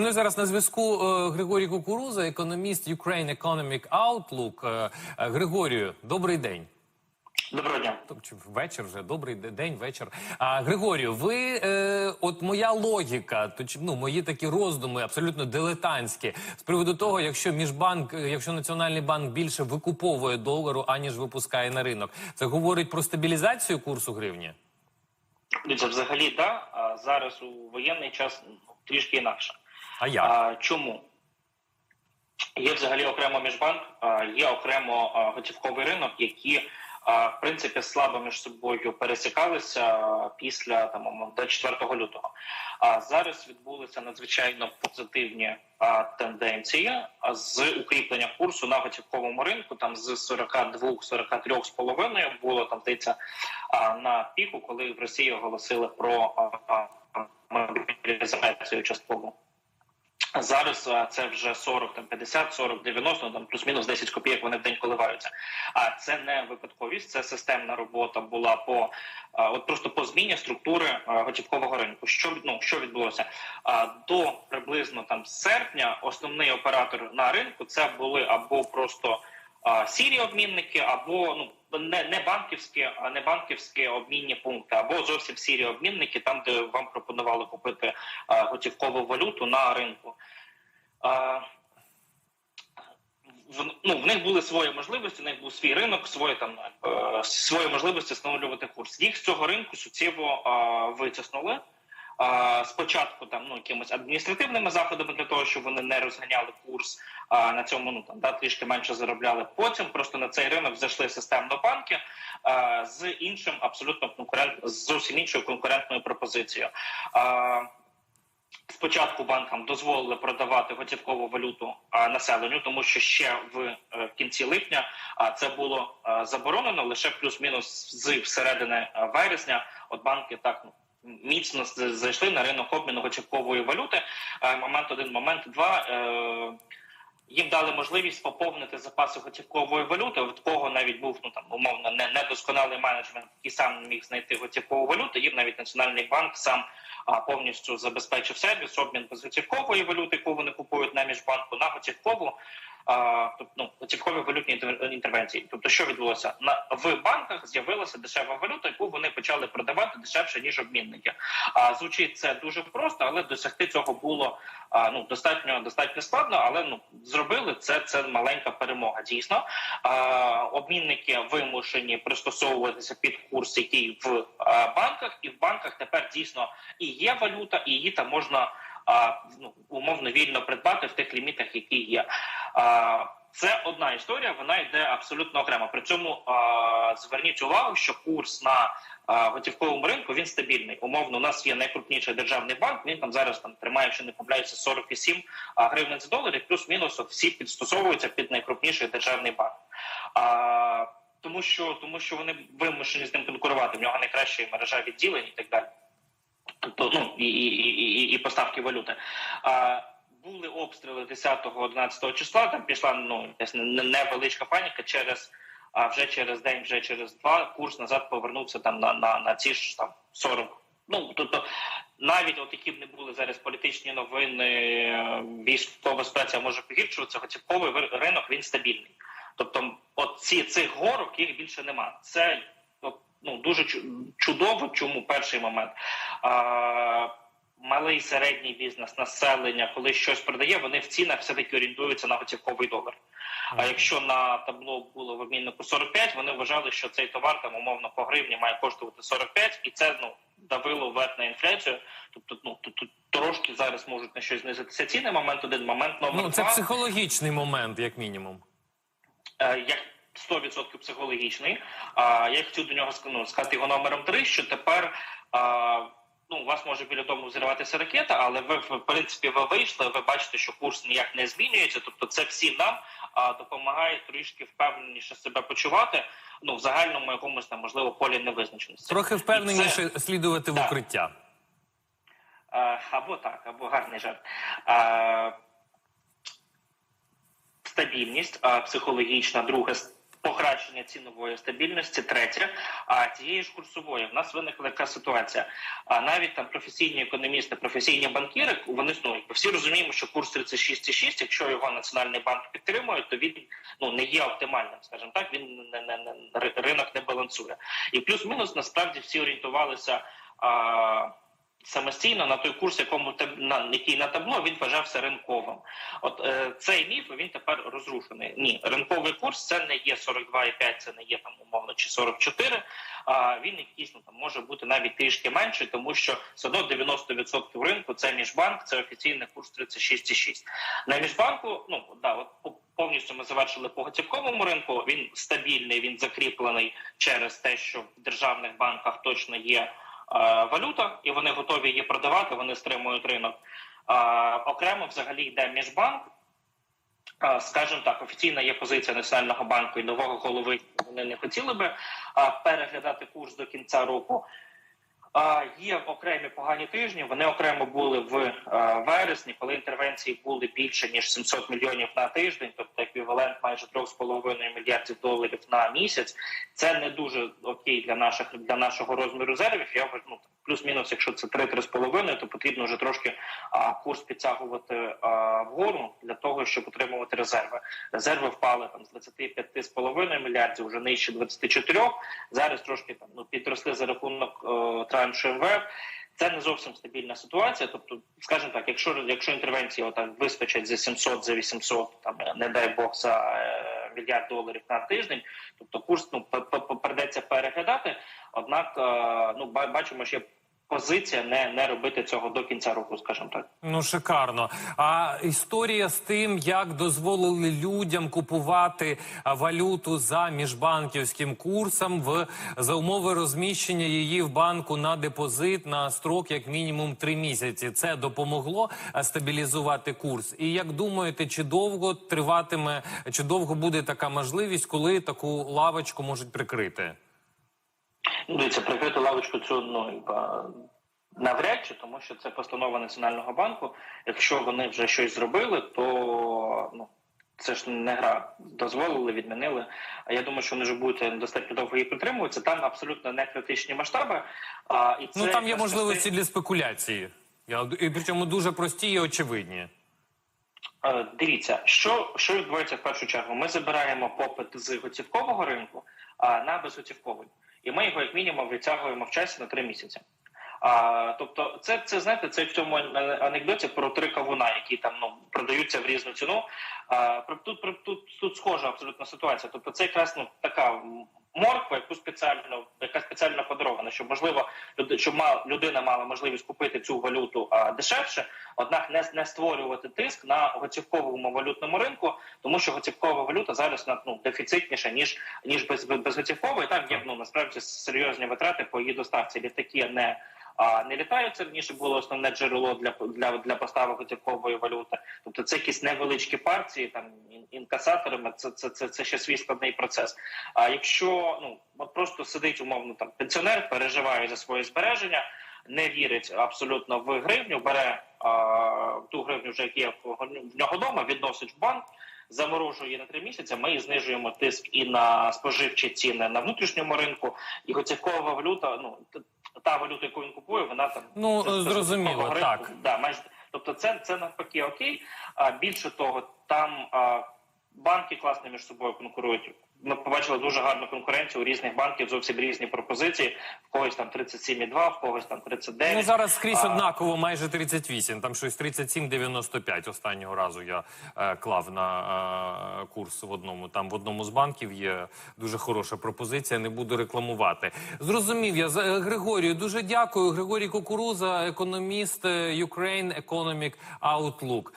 Ну і зараз на зв'язку е, Григорій Кукуруза, економіст Ukraine Economic Outlook. Е, е, Григорію, добрий день. Доброго дня. Тобто вечір вже добрий день, вечір. А Григорію, ви е, от моя логіка, то ну мої такі роздуми абсолютно дилетантські з приводу того, якщо міжбанк, якщо національний банк більше викуповує долару, аніж випускає на ринок, це говорить про стабілізацію курсу гривні. Дивіться, взагалі, да, а зараз у воєнний час ну, трішки інакше. А як? Чому? Є взагалі окремо міжбанк, є окремо готівковий ринок, які в принципі слабо між собою пересікалися після там до 4 лютого. А зараз відбулися надзвичайно позитивні тенденції з укріплення курсу на готівковому ринку. Там з 42-43 з половиною було там здається на піку, коли в Росії оголосили про мобілізацію часткову. Зараз це вже 40, там 50, 40, 90, там плюс-мінус 10 копійок вони в день коливаються. А це не випадковість, це системна робота була по от просто по зміні структури готівкового ринку. Що ну, що відбулося? До приблизно там серпня основний оператор на ринку це були або просто сірі обмінники, або ну не, не банківські, а не банківські обмінні пункти, або зовсім сірі обмінники, там де вам пропонували купити а, готівкову валюту на ринку. А, в, ну, в них були свої можливості, в них був свій ринок, свої там е, свої можливості встановлювати курс. Їх з цього ринку суттєво е, витиснули. Е, спочатку там ну якимось адміністративними заходами для того, щоб вони не розганяли курс, а на цьому ну там да трішки менше заробляли. Потім просто на цей ринок зайшли системно банки е, з іншим абсолютно конкурент з зовсім іншою конкурентною пропозицією. Е, Спочатку банкам дозволили продавати готівкову валюту населенню, тому що ще в е, кінці липня це було заборонено лише плюс-мінус з середини вересня. От банки так ну. Міцно зайшли на ринок обміну готівкової валюти. Е, Момент один, момент два. Їм дали можливість поповнити запаси готівкової валюти. В кого навіть був ну там умовно не недосконалий менеджмент, який сам міг знайти готівкову валюту. Їм навіть національний банк сам а, повністю забезпечив сервіс обмін без готівкової валюти, яку вони купують на міжбанку, на готівкову. Ну, готівкові валютні інтер- інтервенції. Тобто, що відбулося на в банках з'явилася дешева валюта, яку вони почали продавати дешевше ніж обмінники. А звучить це дуже просто, але досягти цього було а, ну достатньо достатньо складно. Але ну зробили це. Це маленька перемога. Дійсно, а, обмінники вимушені пристосовуватися під курс, який в а, банках, і в банках тепер дійсно і є валюта, і її там можна ну, умовно вільно придбати в тих лімітах, які є. Це одна історія, вона йде абсолютно окремо. При цьому зверніть увагу, що курс на готівковому ринку він стабільний. Умовно, у нас є найкрупніший державний банк. Він там зараз там тримає, якщо не помиляюся, 47 а, гривень за долар, плюс-мінус всі підстосовуються під найкрупніший державний банк. А, тому що тому що вони вимушені з ним конкурувати. В нього найкраща мережа відділень і так далі. Тобто, ну і, і, і, і- поставки валюти. А, були обстріли 10-11 числа. Там пішла ну невеличка паніка через. А вже через день, вже через два курс назад повернувся там на на, на ці ж там 40. Ну тобто, навіть от які б не були зараз політичні новини, військова ситуація може погіршуватися. Готівковий вир- ринок він стабільний. Тобто, от ці цих горок їх більше нема. Це ну дуже чудово. Чому перший момент? А, малий середній бізнес, населення, коли щось продає, вони в цінах все таки орієнтуються на готівковий долар. А якщо на табло було в обміннику 45, вони вважали, що цей товар там умовно по гривні має коштувати 45, і це ну давило вверх на інфляцію. Тобто, ну тут, тут трошки зараз можуть на щось знизитися ціни. Момент один, момент номер Ну це два. психологічний момент, як мінімум. Е, як 100% психологічний. А я хотів до нього ну, сказати його номером 3, що тепер а, ну, у вас може біля дому взриватися ракета, але ви в принципі ви вийшли, ви бачите, що курс ніяк не змінюється. Тобто, це всім нам а, допомагає трішки впевненіше себе почувати. Ну, в загальному якомусь там можливо полі невизначеності. Трохи впевненіше слідувати в укриття. Е, або так, або гарний жарт. Е, стабільність психологічна, друге с- покращення цінової стабільності. Третє, а тієї ж курсової в нас виникла така ситуація. А навіть там професійні економісти, професійні банкіри, вони ну, якби всі розуміємо, що курс 36,6, якщо його національний банк підтримує, то він ну не є оптимальним, скажімо так. Він не, не, не ри- ринок не балансує. І плюс-мінус насправді всі орієнтувалися. А, Самостійно на той курс, якому на який на табло він вважався ринковим. От е, цей міф він тепер розрушений. Ні, ринковий курс це не є 42,5, це не є там умовно чи 44, А він якийсь ну там може бути навіть трішки менший, тому що все одно 90% ринку це міжбанк, це офіційний курс 36,6. На міжбанку, ну да, от по- повністю ми завершили по готівковому ринку. Він стабільний, він закріплений через те, що в державних банках точно є валюта, і вони готові її продавати. Вони стримують ринок. Окремо взагалі йде міжбанк. А, Скажімо так, офіційна є позиція Національного банку і нового голови. Вони не хотіли би переглядати курс до кінця року. А, Є окремі погані тижні. Вони окремо були в е, вересні, коли інтервенції були більше ніж 700 мільйонів на тиждень, тобто еквівалент майже 3,5 мільярдів доларів на місяць. Це не дуже окей для наших для нашого розміру резервів. Я ну плюс-мінус, якщо це 3-3,5, то потрібно вже трошки а, курс підтягувати а, вгору для того, щоб отримувати резерви. Резерви впали там з 25,5 мільярдів, вже нижче 24. Зараз трошки там ну підросли за рахунок е, траншу МВФ. Це не зовсім стабільна ситуація. Тобто, скажімо так, якщо якщо інтервенції отак вистачить за 700, за 800, там не дай Бог за е, мільярд доларів на тиждень, тобто курс ну придеться переглядати. Однак, е, ну бачимо, що позиція не, не робити цього до кінця року, скажімо так. Ну шикарно. А історія з тим, як дозволили людям купувати валюту за міжбанківським курсом в за умови розміщення її в банку на депозит на строк як мінімум три місяці. Це допомогло стабілізувати курс. І як думаєте, чи довго триватиме, чи довго буде така можливість, коли таку лавочку можуть прикрити? Ну, дивіться, прикрити лавочку цю ну навряд чи, тому що це постанова Національного банку. Якщо вони вже щось зробили, то ну. Це ж не гра, дозволили, відмінили. А я думаю, що вони вже будуть достатньо довго її підтримуватися. Там абсолютно не критичні масштаби. А і це Ну там є можливості для спекуляції. Я і причому дуже прості і очевидні. Е, Дивіться, що, що відбувається в першу чергу. Ми забираємо попит з готівкового ринку а, на безготівковий, і ми його як мінімум витягуємо в часі на три місяці. А, тобто, це, це знаєте, це в цьому анекдоті про три кавуна, які там ну продаються в різну ціну. А, тут, тут, тут схожа абсолютно ситуація. Тобто, це якраз ну така морква, яку спеціально, яка спеціально подарована, щоб можливо щоб людина мала можливість купити цю валюту дешевше, однак не, не створювати тиск на готівковому валютному ринку, тому що готівкова валюта зараз ну дефіцитніша ніж ніж без, безготівкової. Там є ну насправді серйозні витрати по її доставці. Літаки не а не літають. Це раніше було основне джерело для для, для поставок готівкової валюти. Тобто це якісь невеличкі партії, там інкасаторами. Це це, це, це ще свій складний процес. А якщо ну от просто сидить умовно там пенсіонер, переживає за своє збереження, не вірить абсолютно в гривню, бере а, ту гривню, вже є в нього вдома, відносить в банк. Заморожує на три місяці. Ми знижуємо тиск і на споживчі ціни на внутрішньому ринку, і готівкова валюта. Ну та валюта, яку він купує, вона там Ну, це- це зрозуміло, це, так. Да, майже тобто, це це навпаки окей. А більше того, там а, банки класно між собою конкурують. Ми побачили дуже гарну конкуренцію у різних банків, зовсім різні пропозиції. В когось там 37,2, в когось там 39. Ну зараз скрізь А, однаково майже 38, там щось 37,95 останнього разу я е, клав на е, курс в одному. Там в одному з банків є дуже хороша пропозиція. Не буду рекламувати. Зрозумів я е, Григорію. Дуже дякую. Григорій Кукуруза, економіст е, Ukraine Economic Outlook.